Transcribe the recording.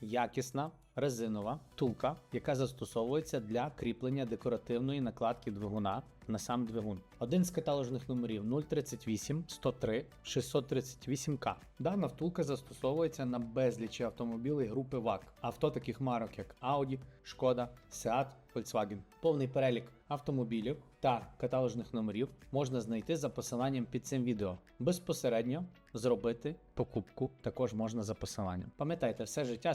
якісна резинова втулка, яка застосовується для кріплення декоративної накладки двигуна на сам двигун. Один з каталожних номерів 038 103 638К. Дана втулка застосовується на безлічі автомобілів групи ВАК, авто таких марок як Audi, Шкода, Seat, Volkswagen. Повний перелік автомобілів та каталожних номерів можна знайти за посиланням під цим відео. Безпосередньо зробити покупку також можна за посиланням. Пам'ятайте, все життя